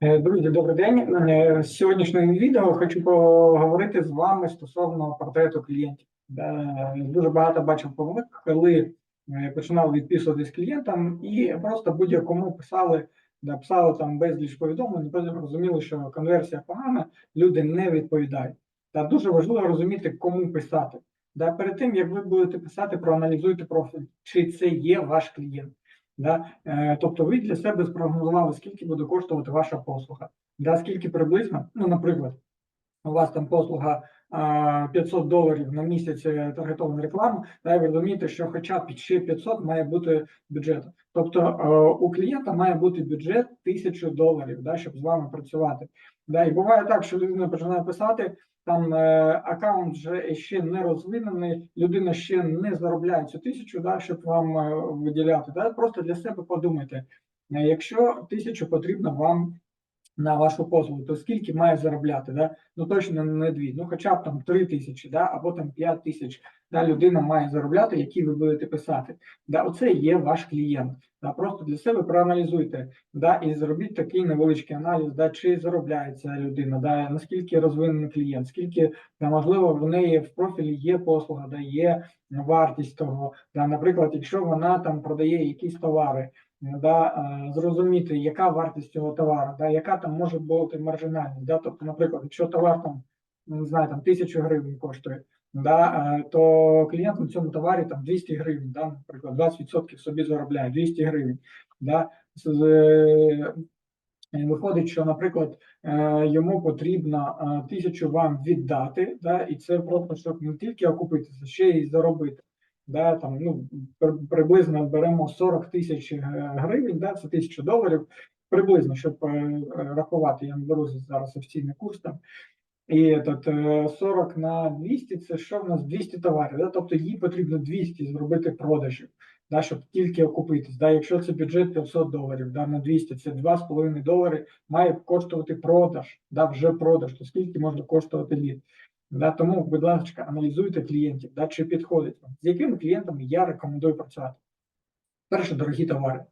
Е, Друзі, добрий день. Е, З сьогоднішнього відео хочу поговорити з вами стосовно портрету клієнтів. Е, Дуже багато бачив помилок, коли е, починав відписуватись клієнтам і просто будь-якому писали, да, писали там безліч повідомлень, розуміли, що конверсія погана, люди не відповідають. Та дуже важливо розуміти, кому писати. Перед тим як ви будете писати, проаналізуйте профіль, чи це є ваш клієнт. Да? Е, Тобто ви для себе спрогнозували, скільки буде коштувати ваша послуга. Да? Скільки приблизно, ну, наприклад, у вас там послуга 500 доларів на місяць е, таргетовану рекламу, і ви розумієте, що хоча б ще 500 має бути бюджет. Тобто е, у клієнта має бути бюджет 1000 доларів, да, щоб з вами працювати. Да, і буває так, що людина починає писати, там е, аккаунт вже ще не розвинений, людина ще не заробляє цю тисячу, да, щоб вам виділяти. Да. Просто для себе подумайте, якщо тисячу потрібно вам на вашу послугу, то скільки має заробляти? Да? Ну точно не дві, ну хоча б там три тисячі, да, або там п'ять тисяч. Да, людина має заробляти, які ви будете писати. Да, оце є ваш клієнт. Да, просто для себе проаналізуйте, да, і зробіть такий невеличкий аналіз, да, чи заробляє ця людина, да, наскільки розвинений клієнт, скільки да, можливо в неї в профілі є послуга, да, є вартість того. Да, наприклад, якщо вона там продає якісь товари да, е, зрозуміти, яка вартість цього товару, да, яка там може бути маржинальність. Да, тобто, наприклад, якщо товар там, не знаю, там тисячу гривень коштує, да, е, то клієнт на цьому товарі там 200 гривень, да, наприклад, 20% собі заробляє 200 гривень. Да, е, Виходить, що, наприклад, е, йому потрібно е, тисячу вам віддати, да, і це просто щоб не тільки окупитися, ще й заробити. Да, там, ну, приблизно беремо 40 тисяч е, гривень, да, це тисячу доларів, приблизно, щоб е, е, рахувати, я не беру зараз офіційний курс там. І тут е, 40 на 200 це що в нас 200 товарів, да? тобто їй потрібно 200 зробити продажів, да, щоб тільки окупитись. Да? Якщо це бюджет 500 доларів, да, на 200 це 2,5 долари має коштувати продаж, да, вже продаж, то скільки може коштувати лід. Да? Тому, будь ласка, аналізуйте клієнтів, да, чи підходить вам. З якими клієнтами я рекомендую працювати? Перше, дорогі товари.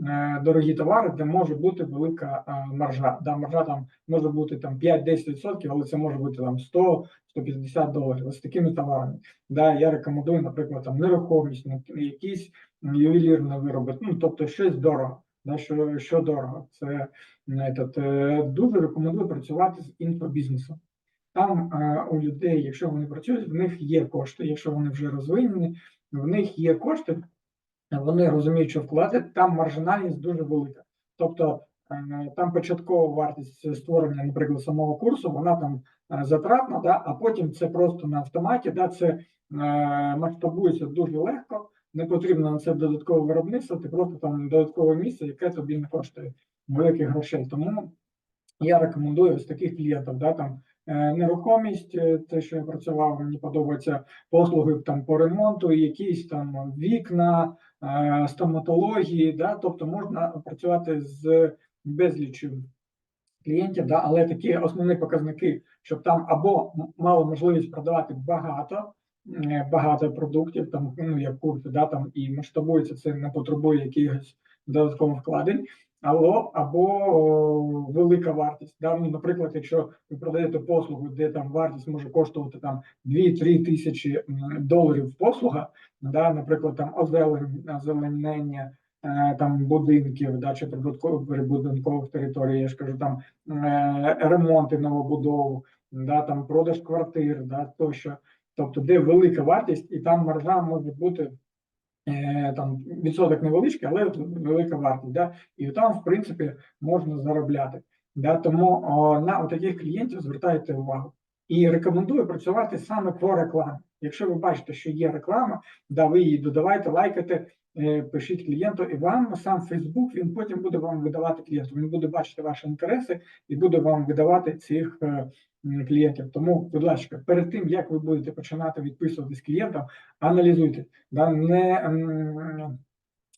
Е, Дорогі товари, де може бути велика е, маржа. Да, маржа там може бути там 5-10%, але це може бути там 100-150 доларів. Ось такими товарами. Да, я рекомендую, наприклад, там нерухомість, ну, якісь ювелірні вироби, ну тобто щось дорого. Да, що, що дорого. Це е, этот, е, дуже рекомендую працювати з інфобізнесом. Там е, у людей, якщо вони працюють, в них є кошти. Якщо вони вже розвинені, в них є кошти, вони розуміють, що вкладати, там маржинальність дуже велика. Тобто е, там початкова вартість створення, наприклад, самого курсу, вона там е, затратна, да, а потім це просто на автоматі, да, це е, масштабується дуже легко, не потрібно на це додаткове виробництво, ти просто там додаткове місце, яке тобі не коштує великих грошей. Тому я рекомендую ось таких клієнтів, да, там нерухомість, е, те, що я працював, мені подобається послуги там по ремонту, якісь там вікна, е, стоматології, да, тобто можна працювати з безлічю клієнтів, да, але такі основні показники, щоб там або м- мали можливість продавати багато, е, багато продуктів, там ну як курси, да, там і масштабується це не потребує якихось додаткових вкладень. Або, або велика вартість. Да? Ну, наприклад, якщо ви продаєте послугу, де там вартість може коштувати там 2-3 тисячі доларів послуга, да? наприклад, там озеленення е, там будинків, да, чи прибудинкових територій, я ж кажу, там е, ремонти новобудов, да, там продаж квартир, да, тощо. Тобто, де велика вартість, і там маржа може бути там відсоток невеличкий, але велика вартість. Да? І там, в принципі, можна заробляти. Да? Тому о, на таких клієнтів звертайте увагу. І рекомендую працювати саме по рекламі. Якщо ви бачите, що є реклама, да, ви її додавайте, лайкайте, е, пишіть клієнту, і вам сам Фейсбук він потім буде вам видавати клієнту. Він буде бачити ваші інтереси і буде вам видавати цих е, клієнтів. Тому, будь ласка, перед тим як ви будете починати відписуватись клієнтам, аналізуйте, да, не,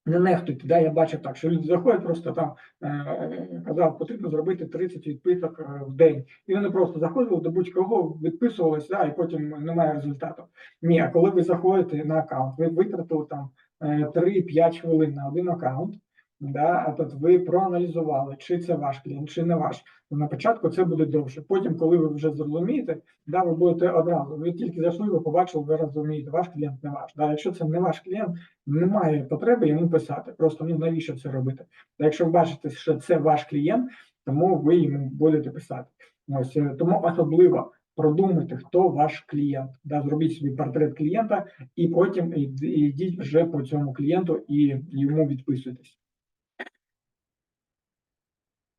не нехтуйте. Да, я бачив так, що люди заходять, просто там е, казав, потрібно зробити 30 відписок е, в день. І вони просто заходили до будь-кого, відписувалися, да, і потім немає результату. Ні, а коли ви заходите на аккаунт, ви витратили там е, 3-5 хвилин на один аккаунт. Да, а тут ви проаналізували, чи це ваш клієнт, чи не ваш. На початку це буде довше. Потім, коли ви вже зрозумієте, да, ви будете одразу. Ви тільки зайшли, ви побачили, ви розумієте, ваш клієнт не ваш. Да, якщо це не ваш клієнт, немає потреби йому писати. Просто ну навіщо це робити? Та якщо ви бачите, що це ваш клієнт, тому ви йому будете писати. Ось е, тому особливо продумайте, хто ваш клієнт. Да, зробіть собі портрет клієнта, і потім ідіть вже по цьому клієнту і йому відписуйтесь.